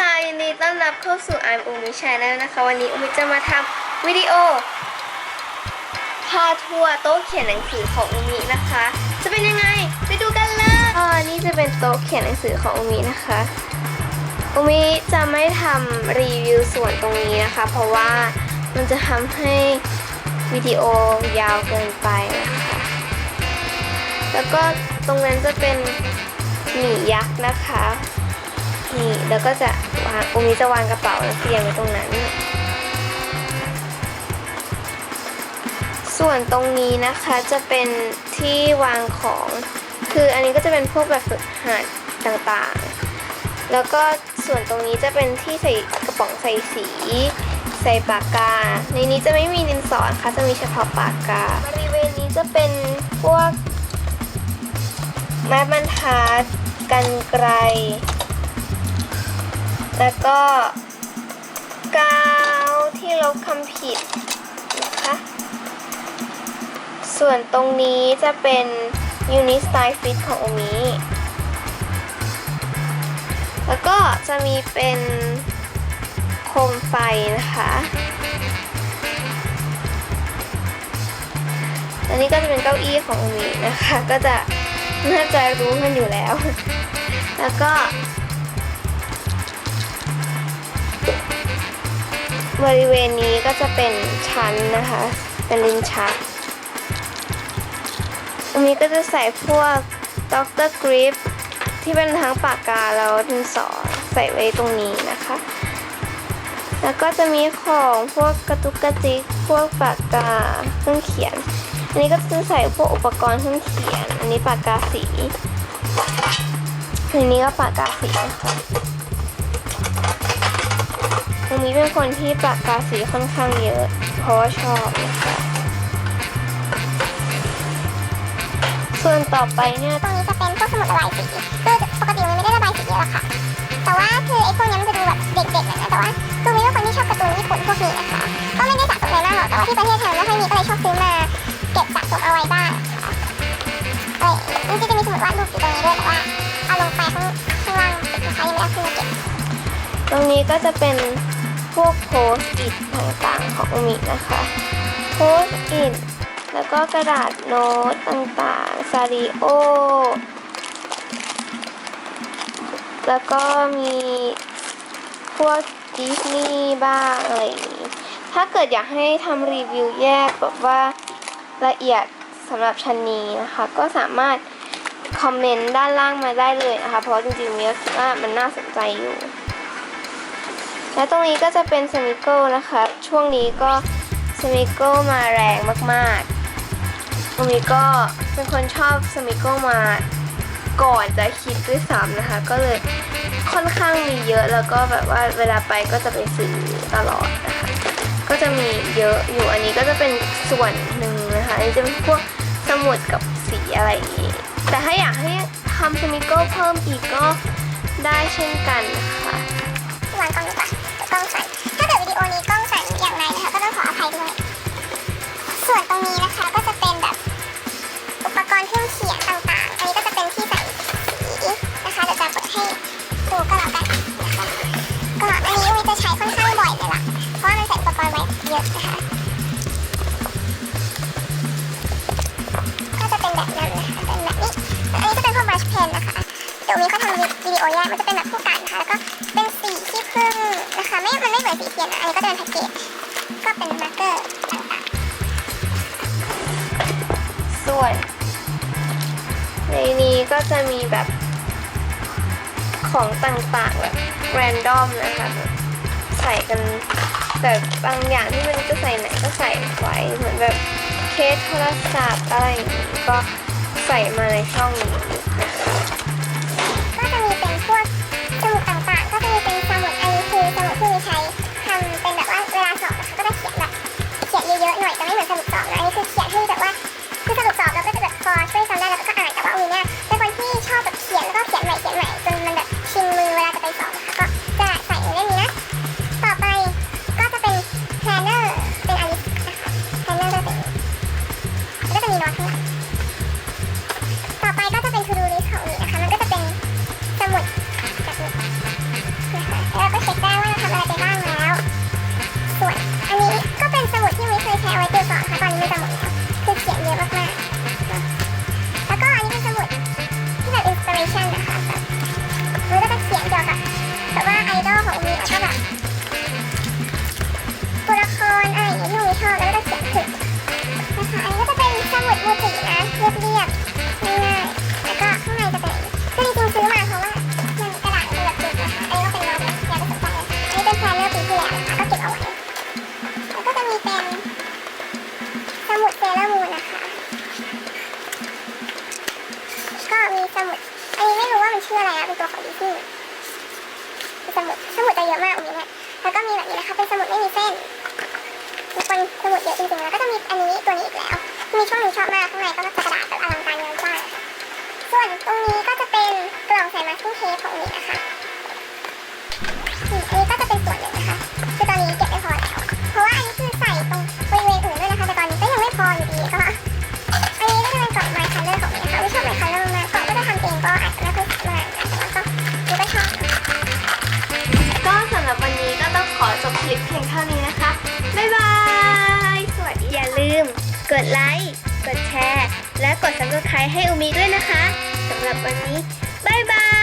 ค่ะยินดีต้อนรับเข้าสู่ I'm Umi Channel นะคะ วันนี้อุมิจะมาทำวิดีโอ พาทัวร์โต๊ะเขียนหนังสือของอุมินะคะ จะเป็นยังไง ไปดูกันเลยอ่านี่จะเป็นโต๊ะเขียนหนังสือของอุมินะคะอุมิจะไม่ทำรีวิวส่วนตรงนี้นะคะ เพราะว่ามันจะทำให้วิดีโอยาวเกินไปนะคะ แล้วก็ตรงนั้นจะเป็นหมียักษ์นะคะ นี่แล้วก็จะวางตรงนี้จะวางกระเป๋าเรียนไว้ตรงนั้น ส่วนตรงนี้นะคะจะเป็นที่วางของ คืออันนี้ก็จะเป็นพวกแบบฝึกหัดต่างๆ แล้วก็ส่วนตรงนี้จะเป็นที่ใส่กระป๋องใส่สี ใส่ปากกา ในนี้จะไม่มีดินสอนะคะจะมีเฉพาะปากกา บริเวณนี้จะเป็นพวกไม้บรรทัดกันไกร แล้วก็กาวที่ลบคำผิดนะคะ ส่วนตรงนี้จะเป็น Unistyle Fit ของโอมิแล้วก็จะมีเป็นโคมไฟนะคะ อันนี้ก็จะเป็นเก้าอี้ของโอมินะคะ ก็จะน่าจะรู้กันอยู่แล้ว แล้วก็ บริเวณนี้ก็จะเป็นชั้นนะคะ เป็นลิ้นชักตรงนี้ก็จะใส่พวกด็อกเตอร์กริปที่เป็นทั้งปากกาแล้วดินสอใส่ไว้ตรงนี้นะคะ แล้วก็จะมีของพวกกระตุกกระติกพวกปากกาเครื่องเขียน อันนี้ก็จะใส่พวกอุปกรณ์เครื่องเขียน อันนี้ปากกาสีอันนี้ก็ปากกาสีนะคะ นี้เป็นคนที่ปากกาสีค่อนข้างเยอะ เพราะว่าชอบนะคะส่วนต่อไปเนี่ยตรงนี้จะเป็นพวกสมุดระบายสีคือปกติมันไม่ได้ระบายสีเยอะหรอกค่ะ แต่ว่าคือไอ้พวกนี้มันจะดูแบบเด็กๆหน่อยนะแต่ว่าคือมีเป็นคนที่ชอบการ์ตูนญี่ปุ่นพวกนี้นะคะก็ไม่ได้สะสมอะไรมากหรอกแต่ว่าที่ประเทศไทยไม่ค่อยมีก็เลยชอบซื้อมาเก็บสะสมเอาไว้บ้างค่ะเอ้ยจริงๆจะมีสมุดวาดรูปอยู่ตรงนี้ด้วยแต่ว่าเอาลงไปข้างข้างล่างนะคะยังไม่ได้ขึ้นมาเก็บตรงนี้ก็จะเป็น พวกโพสต์อิทต่างๆของมินะคะ โพสต์อิทแล้วก็กระดาษโน้ตต่างๆซาริโอ แล้วก็มีพวกดิสนีย์บ้างอะไรอย่างนี้ ถ้าเกิดอยากให้ทำรีวิวแยกแบบว่าละเอียดสำหรับชั้นนี้นะคะ ก็สามารถคอมเมนต์ด้านล่างมาได้เลยนะคะ เพราะจริงๆมีว่ามันน่าสนใจอยู่ และตรงนี้ก็จะเป็นสมิโก้นะคะ ช่วงนี้ก็สมิโก้มาแรงมากๆตรงนี้ก็เป็นคนชอบสมิโก้มาก่อนจะคิดด้วยซ้ำนะคะ ก็เลยค่อนข้างมีเยอะแล้วก็แบบว่าเวลาไปก็จะไปซื้อตลอดนะคะก็จะมีเยอะอยู่อันนี้ก็จะเป็นส่วนหนึ่งนะคะอันนี้จะเป็นพวกสมุดกับสีอะไรอย่างนี้ แต่ถ้าอยากให้ทำสมิโก้เพิ่มอีกก็ได้เช่นกันนะคะวางกองดีกว่า ส่วนตรงนี้นะคะก็จะเป็นแบบอุปกรณ์เครื่องเขียนต่างๆ อันนี้ก็จะเป็นที่ใส่สีนะคะเดี๋ยวจะกดให้ดูก็แล้วกันนะคะก็อันนี้วิจะใช้ค่อนข้างบ่อยเลยล่ะ เพราะว่ามันใส่อุปกรณ์ไว้เยอะนะคะ ก็จะเป็นแบบนั้นนะคะ เป็นแบบนี้ อันนี้จะเป็นพวกบรัชเพนนะคะเดี๋ยวมีเขาทำวิดีโอแยกมันจะเป็นแบบคู่กันนะคะ แล้วก็เป็นสีที่พึ่งนะคะ ไม่ มันไม่เหมือนสีเทียนอันนี้ก็จะเป็นแพ็กเกจ ก็เป็นมาร์กเกอร์ต่าง ส่วย ในนี้ก็จะมีแบบของต่างๆ แบบแรนดอมนะคะใส่กันแต่บางอย่างที่มันจะใส่ไหนก็ใส่ไว้เหมือนแบบเคสโทรศัพท์อะไรอย่างนี้ก็ใส่มาในช่องนี้ มุด อันนี้ไม่รู้ว่ามันชื่ออะไรนะเป็นตัวของดิสนีย์สมุด สมุดจะเยอะมากอันนี้เนี่ย แล้วก็มีแบบนี้นะคะ เป็นสมุดไม่มีเส้นมีคนสมุดเยอะจริงๆ แล้วก็จะมีอันนี้ตัวนี้อีกแล้ว มีช่วงหนึ่งชอบมากข้างในก็จะกระดาษแบบอลังการเยอะมากส่วนตรงนี้ก็จะเป็นกล่องใส่มาสกิ้งเทปของนี้นะคะ ยงเท่านี้นะคะ บ๊ายบาย สวัสดี อย่าลืม กดไลค์ กดแชร์ และกด subscribe ให้อุมีด้วยนะคะ สำหรับวันนี้ บ๊ายบาย